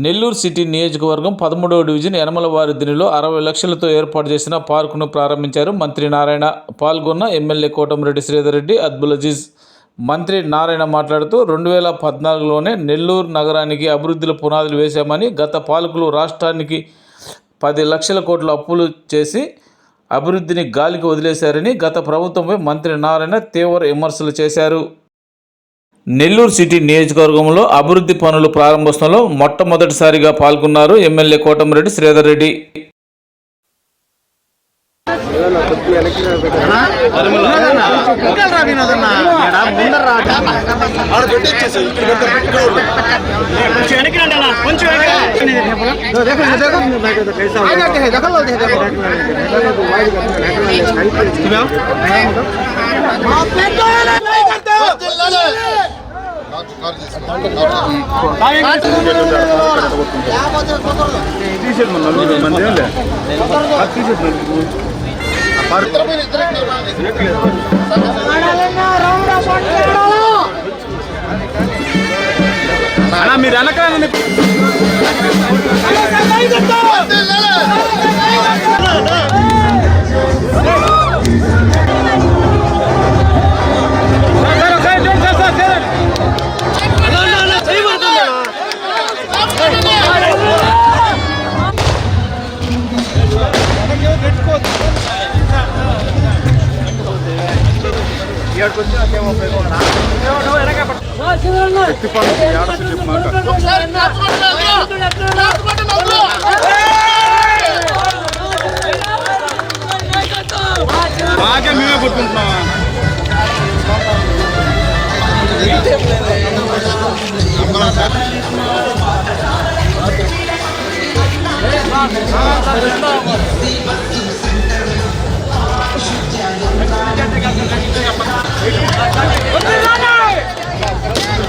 Nellore city నియోజకవర్గం పదమూడవ division యనమలవారి దినిలో అరవై లక్షలతో ఏర్పాటు చేసిన పార్కును ప్రారంభించారు మంత్రి నారాయణ. పాల్గొన్న ఎమ్మెల్యే కోటమిరెడ్డి శ్రీధర్ రెడ్డి మంత్రి నారాయణ మాట్లాడుతూ రెండు వేల పద్నాలుగులోనే నెల్లూరు నగరానికి అభివృద్ధిలో పునాదులు వేశామని గత పాలకులు రాష్ట్రానికి పది లక్షల కోట్ల అప్పులు చేసి అభివృద్ధిని గాలికి వదిలేశారని గత ప్రభుత్వంపై మంత్రి నారాయణ తీవ్ర విమర్శలు చేశారు. నెల్లూరు సిటీ నియోజకవర్గంలో అభివృద్ధి పనులు ప్రారంభోత్సవంలో మొట్టమొదటిసారిగా పాల్గొన్నారు ఎమ్మెల్యే కోటమిరెడ్డి శ్రీధర్ రెడ్డి. కొంచెం వెనక్కి రండి అన్న కొంచెం అన్న బాగా మేమే కొట్టుకుంటున్నామా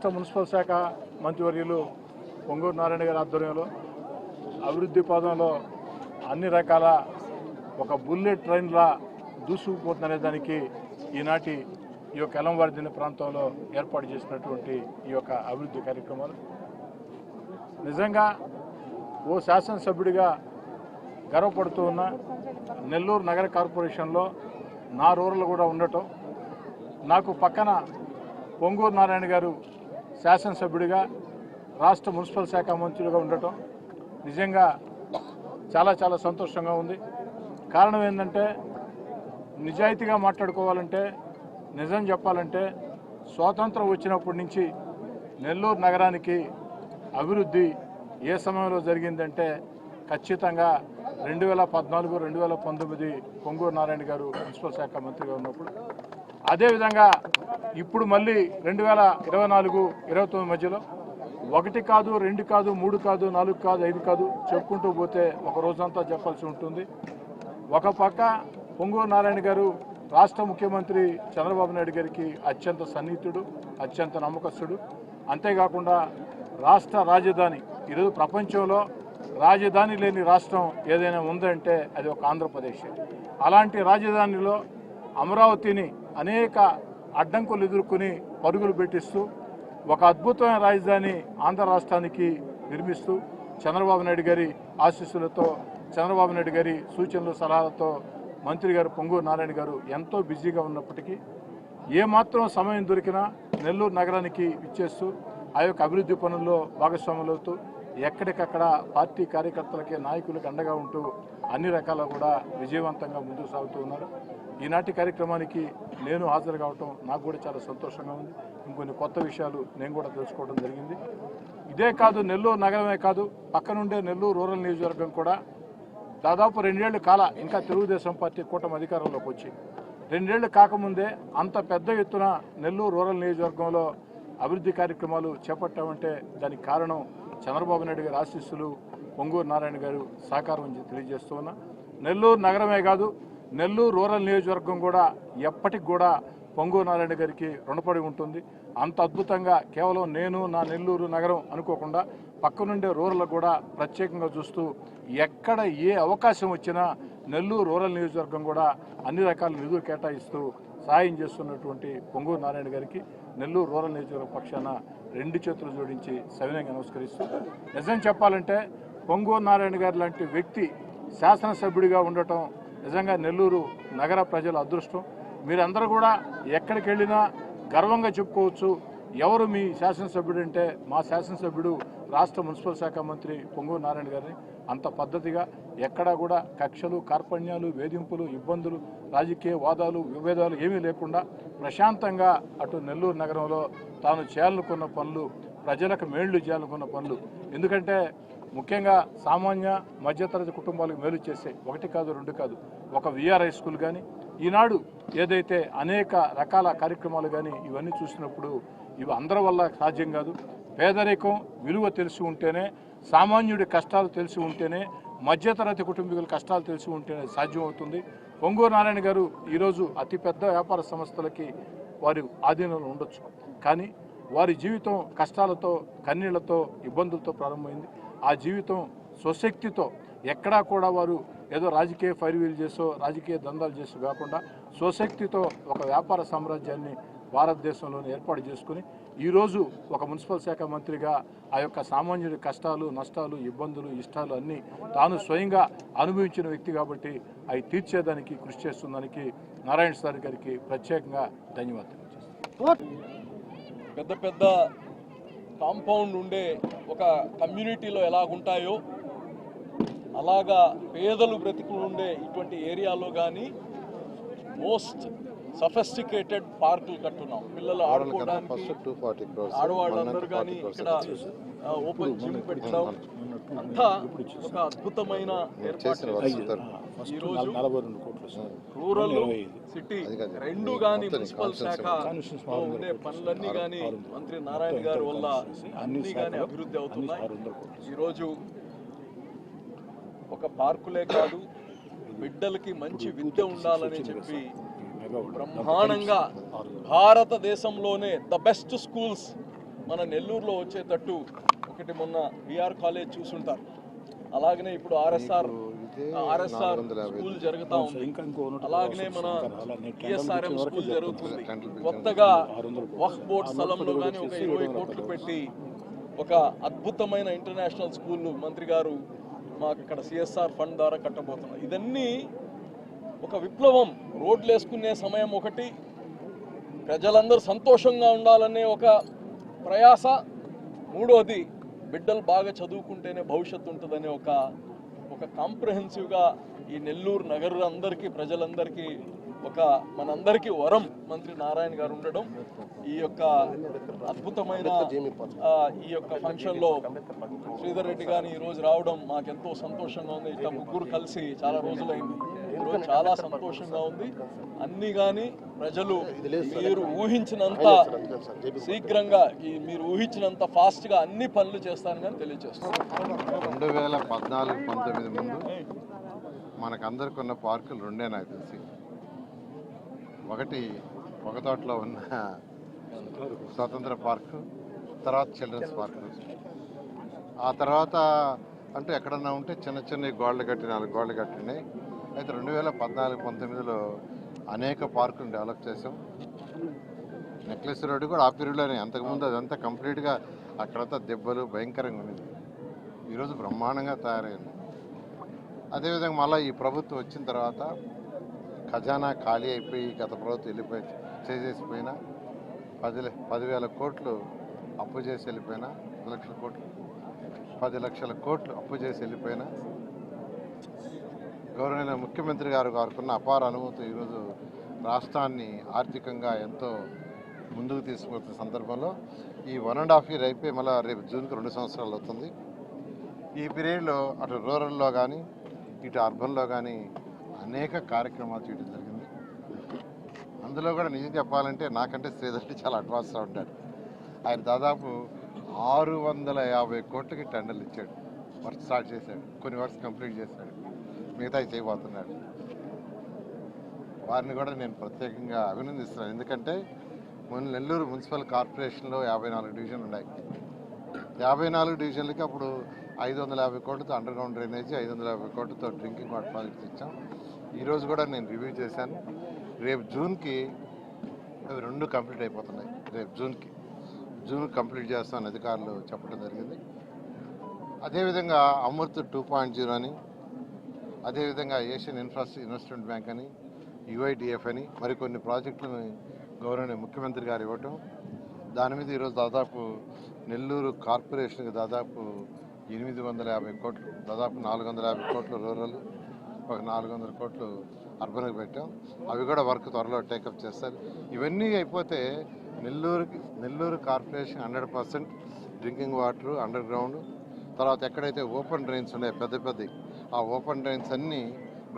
రాష్ట్ర మున్సిపల్ శాఖ మంత్రివర్యులు పొంగూరు నారాయణ గారి ఆధ్వర్యంలో అభివృద్ధి పదంలో అన్ని రకాల ఒక బుల్లెట్ ట్రైన్లా దూసుకుపోతుందనే దానికి ఈనాటి ఈ యొక్క ఎలంవారిదిన ప్రాంతంలో ఏర్పాటు చేసినటువంటి ఈ యొక్క అభివృద్ధి కార్యక్రమాలు. నిజంగా ఓ శాసనసభ్యుడిగా గర్వపడుతూ ఉన్న నెల్లూరు నగర కార్పొరేషన్లో నా రూరల్ కూడా ఉండటం నాకు పక్కన పొంగూరు నారాయణ గారు శాసనసభ్యుడిగా రాష్ట్ర మున్సిపల్ శాఖ మంత్రులుగా ఉండటం నిజంగా చాలా చాలా సంతోషంగా ఉంది. కారణం ఏంటంటే నిజాయితీగా మాట్లాడుకోవాలంటే నిజం చెప్పాలంటే స్వాతంత్రం వచ్చినప్పటి నుంచి నెల్లూరు నగరానికి అభివృద్ధి ఏ సమయంలో జరిగిందంటే ఖచ్చితంగా రెండు వేల పద్నాలుగు రెండు వేల పంతొమ్మిది పొంగూరు నారాయణ గారు మున్సిపల్ శాఖ మంత్రిగా ఉన్నప్పుడు అదేవిధంగా ఇప్పుడు మళ్ళీ రెండు వేల ఇరవై నాలుగు ఇరవై తొమ్మిది మధ్యలో ఒకటి కాదు రెండు కాదు మూడు కాదు నాలుగు కాదు ఐదు కాదు చెప్పుకుంటూ పోతే ఒక రోజంతా చెప్పాల్సి ఉంటుంది. ఒక పక్క పొంగూరు నారాయణ గారు రాష్ట్ర ముఖ్యమంత్రి చంద్రబాబు నాయుడు గారికి అత్యంత సన్నిహితుడు అత్యంత నమ్మకస్తుడు. అంతేకాకుండా రాష్ట్ర రాజధాని ఈరోజు ప్రపంచంలో రాజధాని లేని రాష్ట్రం ఏదైనా ఉందంటే అది ఒక ఆంధ్రప్రదేశ్. అలాంటి రాజధానిలో అమరావతిని అనేక అడ్డంకులు ఎదుర్కొని పరుగులు పెట్టిస్తూ ఒక అద్భుతమైన రాజధాని ఆంధ్ర రాష్ట్రానికి నిర్మిస్తూ చంద్రబాబు నాయుడు గారి ఆశీస్సులతో చంద్రబాబు నాయుడు గారి సూచనలు సలహాలతో మంత్రి గారు పొంగూరు నారాయణ గారు ఎంతో బిజీగా ఉన్నప్పటికీ ఏమాత్రం సమయం దొరికినా నెల్లూరు నగరానికి ఇచ్చేస్తూ ఆ యొక్క అభివృద్ధి పనుల్లో భాగస్వాములవుతూ ఎక్కడికక్కడ పార్టీ కార్యకర్తలకి నాయకులకు అండగా ఉంటూ అన్ని రకాల కూడా విజయవంతంగా ముందుకు సాగుతూ ఉన్నారు. ఈనాటి కార్యక్రమానికి నేను హాజరు కావటం నాకు కూడా చాలా సంతోషంగా ఉంది. ఇంకొన్ని కొత్త విషయాలు నేను కూడా తెలుసుకోవడం జరిగింది. ఇదే కాదు నెల్లూరు నగరమే కాదు పక్కనుండే నెల్లూరు రూరల్ నియోజకవర్గం కూడా దాదాపు రెండేళ్ళు కాల ఇంకా తెలుగుదేశం పార్టీ కూటమి అధికారంలోకి వచ్చి రెండేళ్ళు కాకముందే అంత పెద్ద ఎత్తున నెల్లూరు రూరల్ నియోజకవర్గంలో అభివృద్ధి కార్యక్రమాలు చేపట్టామంటే దానికి కారణం చంద్రబాబు నాయుడు గారి ఆశీస్సులు పొంగూరు నారాయణ గారు సహకారం అని తెలియజేస్తూ ఉన్నా. నెల్లూరు నగరమే కాదు నెల్లూరు రూరల్ నియోజకవర్గం కూడా ఎప్పటికి కూడా పొంగూరు నారాయణ గారికి రుణపడి ఉంటుంది. అంత అద్భుతంగా కేవలం నేను నా నెల్లూరు నగరం అనుకోకుండా పక్కనుండే రూరల్ కూడా ప్రత్యేకంగా చూస్తూ ఎక్కడ ఏ అవకాశం వచ్చినా నెల్లూరు రూరల్ నియోజకవర్గం కూడా అన్ని రకాల నిధులు కేటాయిస్తూ సహాయం చేస్తున్నటువంటి పొంగూరు నారాయణ గారికి నెల్లూరు రూరల్ నియోజకవర్గ పక్షాన రెండు చేతులు జోడించి సవినయంగా నమస్కరిస్తూ నిజం చెప్పాలంటే పొంగూరు నారాయణ గారు లాంటి వ్యక్తి శాసనసభ్యుడిగా ఉండటం నిజంగా నెల్లూరు నగర ప్రజల అదృష్టం. మీరందరూ కూడా ఎక్కడికి వెళ్ళినా గర్వంగా చెప్పుకోవచ్చు. ఎవరు మీ శాసనసభ్యుడు అంటే మా శాసనసభ్యుడు రాష్ట్ర మున్సిపల్ శాఖ మంత్రి పొంగు నారాయణ గారిని అంత పద్ధతిగా ఎక్కడా కూడా కక్షలు కార్పణ్యాలు వేధింపులు ఇబ్బందులు రాజకీయ వాదాలు విభేదాలు ఏమీ లేకుండా ప్రశాంతంగా అటు నెల్లూరు నగరంలో తాను చేయాలనుకున్న పనులు ప్రజలకు మేళ్ళు చేయాలనుకున్న పనులు. ఎందుకంటే ముఖ్యంగా సామాన్య మధ్యతరగతి కుటుంబాలకు మేలు చేసే ఒకటి కాదు రెండు కాదు ఒక విఆర్ఐ స్కూల్ కానీ ఈనాడు ఏదైతే అనేక రకాల కార్యక్రమాలు కానీ ఇవన్నీ చూసినప్పుడు ఇవి అందరి వల్ల సాధ్యం కాదు. పేదరికం విలువ తెలిసి ఉంటేనే సామాన్యుడి కష్టాలు తెలిసి ఉంటేనే మధ్యతరగతి కుటుంబీకుల కష్టాలు తెలిసి ఉంటేనే సాధ్యం అవుతుంది పొంగూరు నారాయణ గారు ఈరోజు అతిపెద్ద వ్యాపార సంస్థలకి వారి ఆధీనంలో ఉండొచ్చు. కానీ వారి జీవితం కష్టాలతో కన్నీళ్ళతో ఇబ్బందులతో ప్రారంభమైంది. ఆ జీవితం స్వశక్తితో ఎక్కడా కూడా వారు ఏదో రాజకీయ ఫైర్వీలు చేసో రాజకీయ దందాలు చేసో కాకుండా స్వశక్తితో ఒక వ్యాపార సామ్రాజ్యాన్ని భారతదేశంలోనే ఏర్పాటు చేసుకుని ఈరోజు ఒక మున్సిపల్ శాఖ మంత్రిగా ఆ యొక్క సామాన్యుడి కష్టాలు నష్టాలు ఇబ్బందులు ఇష్టాలు అన్నీ తాను స్వయంగా అనుభవించిన వ్యక్తి కాబట్టి అవి తీర్చేదానికి కృషి చేస్తుందానికి నారాయణ సార్ గారికి ప్రత్యేకంగా ధన్యవాదాలు. పెద్ద పెద్ద కాంపౌండ్ ఉండే ఒక కమ్యూనిటీలో ఎలాగుంటాయో అలాగా పేదలు బ్రతికులు ఉండే ఇటువంటి ఏరియాలో కానీ మోస్ట్ సఫెస్టికేటెడ్ పార్కులు కట్టున్నాం. పిల్లలు ఆడుకోవడానికి ఆడవాళ్ళందరూ కానీ ఇక్కడ ఓపెన్ జిమ్ పెట్టడం అంతా ఒక అద్భుతమైన రూరల్ సిటీ. రెండు గాని మొత్తం మున్సిపల్ శాఖ ఉండే పనులన్నీ గాని మంత్రి నారాయణ గారి వల్ల అన్ని గాని అభివృద్ధి అవుతున్నాయి. ఈరోజు ఒక పార్కులే కాదు బిడ్డలకి మంచి విద్య ఉండాలని చెప్పి బ్రహ్మాండంగా భారతదేశంలోనే ద బెస్ట్ స్కూల్స్ మన నెల్లూరులో వచ్చేటట్టు ఒకటి మొన్న బిఆర్ కాలేజ్ చూసుంటారు. అలాగనే ఇప్పుడు ఆర్ఎస్ఆర్ ఆర్ఎస్ఆర్ 450 స్కూల్ జరుగుతా ఉంది. అలాగనే మన టిఎస్ఆర్ఎం స్కూల్ జరుగుతుంది. కొత్తగా వక్ బోర్డ్ స్థలంలో కానీ ఒక ఇరవై కోట్లు పెట్టి ఒక అద్భుతమైన ఇంటర్నేషనల్ స్కూల్ మంత్రి గారు మాకు ఇక్కడ సిఎస్ఆర్ ఫండ్ ద్వారా కట్టబోతున్నారు. ఇదన్నీ ఒక విప్లవం రోడ్లు వేసుకునే సమయం ఒకటి. ప్రజలందరూ సంతోషంగా ఉండాలనే ఒక ప్రయాస. మూడోది బిడ్డలు బాగా చదువుకుంటేనే భవిష్యత్తు ఉంటుందనే ఒక ఒక కాంప్రహెన్సివ్గా ఈ నెల్లూరు నగరు అందరికీ ప్రజలందరికీ ఒక మనందరికీ వరం మంత్రి నారాయణ గారు ఉండడం. ఈ యొక్క అద్భుతమైన ఈ యొక్క ఫంక్షన్లో శ్రీధర్ రెడ్డి గారిని ఈ రోజు రావడం మాకెంతో సంతోషంగా ఉంది. ఇట్లా ముగ్గురు కలిసి చాలా రోజులైంది. ఈరోజు చాలా సంతోషంగా ఉంది. అన్ని కానీ ప్రజలు మీరు ఊహించినంత శీఘ్రంగా ఈ మీరు ఊహించినంత ఫాస్ట్గా అన్ని పనులు చేస్తాను కానీ తెలియజేస్తున్నాను. రెండు వేల పద్నాలుగు పంతొమ్మిది ముందు మనకందరికి ఉన్న పార్కులు రెండే నాకు తెలిసి. ఒకటి ఒక తోటలో ఉన్న స్వతంత్ర పార్కు తర్వాత చిల్డ్రన్స్ పార్క్. ఆ తర్వాత అంటే ఎక్కడన్నా ఉంటే చిన్న చిన్న గోడలు కట్టి నాలుగు గోడలు కట్టినాయి. అయితే రెండు వేల పద్నాలుగు పంతొమ్మిదిలో అనేక పార్కులు డెవలప్ చేసాం నెక్లెస్ రోడ్డు కూడా ఆ పీరియడ్లోనే అంతకుముందు అదంతా కంప్లీట్గా అక్కడంతా దెబ్బలు భయంకరంగా ఉన్నది. ఈరోజు బ్రహ్మాండంగా తయారైంది. అదేవిధంగా మళ్ళీ ఈ ప్రభుత్వం వచ్చిన తర్వాత ఖజానా ఖాళీ అయిపోయి గత ప్రభుత్వం వెళ్ళిపోయి చేసేసిపోయినా పది పదివేల కోట్లు అప్పు చేసి వెళ్ళిపోయినా పది లక్షల కోట్లు పది లక్షల కోట్లు అప్పు చేసి వెళ్ళిపోయినా గౌరవనీయ ముఖ్యమంత్రి గారు గారుకున్న అపార అనుభూతి ఈరోజు రాష్ట్రాన్ని ఆర్థికంగా ఎంతో ముందుకు తీసుకువెళ్తున్న సందర్భంలో ఈ వన్ అండ్ హాఫ్ ఇయర్ అయిపోయి మళ్ళీ రేపు జూన్కి రెండు సంవత్సరాలు అవుతుంది. ఈ పీరియడ్లో అటు రూరల్లో కానీ ఇటు అర్బన్లో కానీ అనేక కార్యక్రమాలు చేయడం జరిగింది. అందులో కూడా నిజం చెప్పాలంటే నాకంటే శ్రీధర్ని చాలా అడ్వాన్స్గా ఉంటాడు. ఆయన దాదాపు ఆరు వందల యాభై కోట్లకి టెండర్లు ఇచ్చాడు. వర్క్ స్టార్ట్ చేశాడు. కొన్ని వర్క్స్ కంప్లీట్ చేశాడు. మిగతా చేయబోతున్నాడు. వారిని కూడా నేను ప్రత్యేకంగా అభినందిస్తున్నాను. ఎందుకంటే మొన్న నెల్లూరు మున్సిపల్ కార్పొరేషన్లో యాభై నాలుగు డివిజన్లు ఉన్నాయి. యాభై నాలుగు డివిజన్లకి అప్పుడు ఐదు వందల యాభై కోట్లతో అండర్ గ్రౌండ్ డ్రైనేజీ ఐదు వందల యాభై కోట్లతో డ్రింకింగ్ వాటర్ ప్రాజెక్ట్స్ ఇచ్చాం. ఈరోజు కూడా నేను రివ్యూ చేశాను. రేపు జూన్కి అవి రెండు కంప్లీట్ అయిపోతున్నాయి. రేపు జూన్కి. జూన్ కంప్లీట్ చేస్తామని అధికారులు చెప్పడం జరిగింది. అదేవిధంగా అమృత్ టూ పాయింట్ జీరో అని అదేవిధంగా ఏషియన్ ఇన్ఫ్రాస్ట్రక్చర్ ఇన్వెస్ట్మెంట్ బ్యాంక్ అని యుఐడిఎఫ్ అని మరికొన్ని ప్రాజెక్టులను గౌరవనీయ ముఖ్యమంత్రి గారు ఇవ్వటం. దాని మీద ఈరోజు దాదాపు నెల్లూరు కార్పొరేషన్కి దాదాపు ఎనిమిది వందల యాభై కోట్లు దాదాపు నాలుగు వందల యాభై కోట్లు రూరల్ ఒక నాలుగు వందల కోట్లు అర్బన్కి పెట్టాం. అవి కూడా వర్క్ త్వరలో టేకప్ చేస్తారు. ఇవన్నీ అయిపోతే నెల్లూరుకి Nellore corporation hundred percent drinking water underground తర్వాత ఎక్కడైతే ఓపెన్ డ్రైన్స్ ఉన్నాయో పెద్ద పెద్దవి ఆ ఓపెన్ డ్రైన్స్ అన్నీ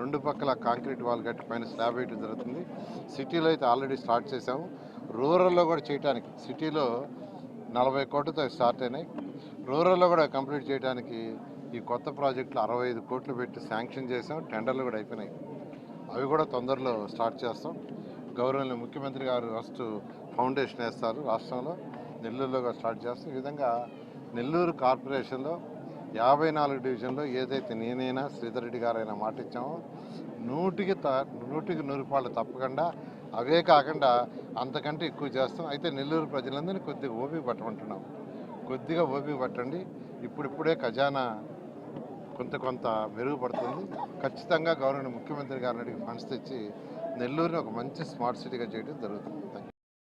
రెండు పక్కల కాంక్రీట్ వాల్ కట్టి పైన స్లాబ్ వేయడం జరుగుతుంది. సిటీలో అయితే ఆల్రెడీ స్టార్ట్ చేసాము రూరల్లో కూడా చేయడానికి సిటీలో నలభై కోట్లతో స్టార్ట్ అయినాయి. రూరల్లో కూడా కంప్లీట్ చేయడానికి ఈ కొత్త ప్రాజెక్టులు అరవై ఐదు కోట్లు పెట్టి శాంక్షన్ చేసాం టెండర్లు కూడా అయిపోయినాయి. అవి కూడా తొందరలో స్టార్ట్ చేస్తాం. గౌరవనీయ ముఖ్యమంత్రి గారు ఫస్ట్ ఫౌండేషన్ వేస్తారు రాష్ట్రంలో. నెల్లూరులో కూడా స్టార్ట్ చేస్తాం. ఈ విధంగా నెల్లూరు కార్పొరేషన్లో యాభై నాలుగు డివిజన్లో ఏదైతే నేనైనా శ్రీధర్ రెడ్డి గారైనా మాట ఇచ్చామో నూటికి త నూటికి నూరు తప్పకుండా అవే కాకుండా అంతకంటే ఎక్కువ చేస్తాం. అయితే నెల్లూరు ప్రజలందరినీ కొద్దిగా ఓపిక పట్టమంటున్నాం. కొద్దిగా ఓపిక పట్టండి. ఇప్పుడిప్పుడే ఖజానా కొంత కొంత మెరుగుపడుతుంది. ఖచ్చితంగా గవర్నమెంట్ ముఖ్యమంత్రి గారిని ఫండ్స్ తెచ్చి నెల్లూరుని ఒక మంచి స్మార్ట్ సిటీగా చేయడం జరుగుతుంది. థ్యాంక్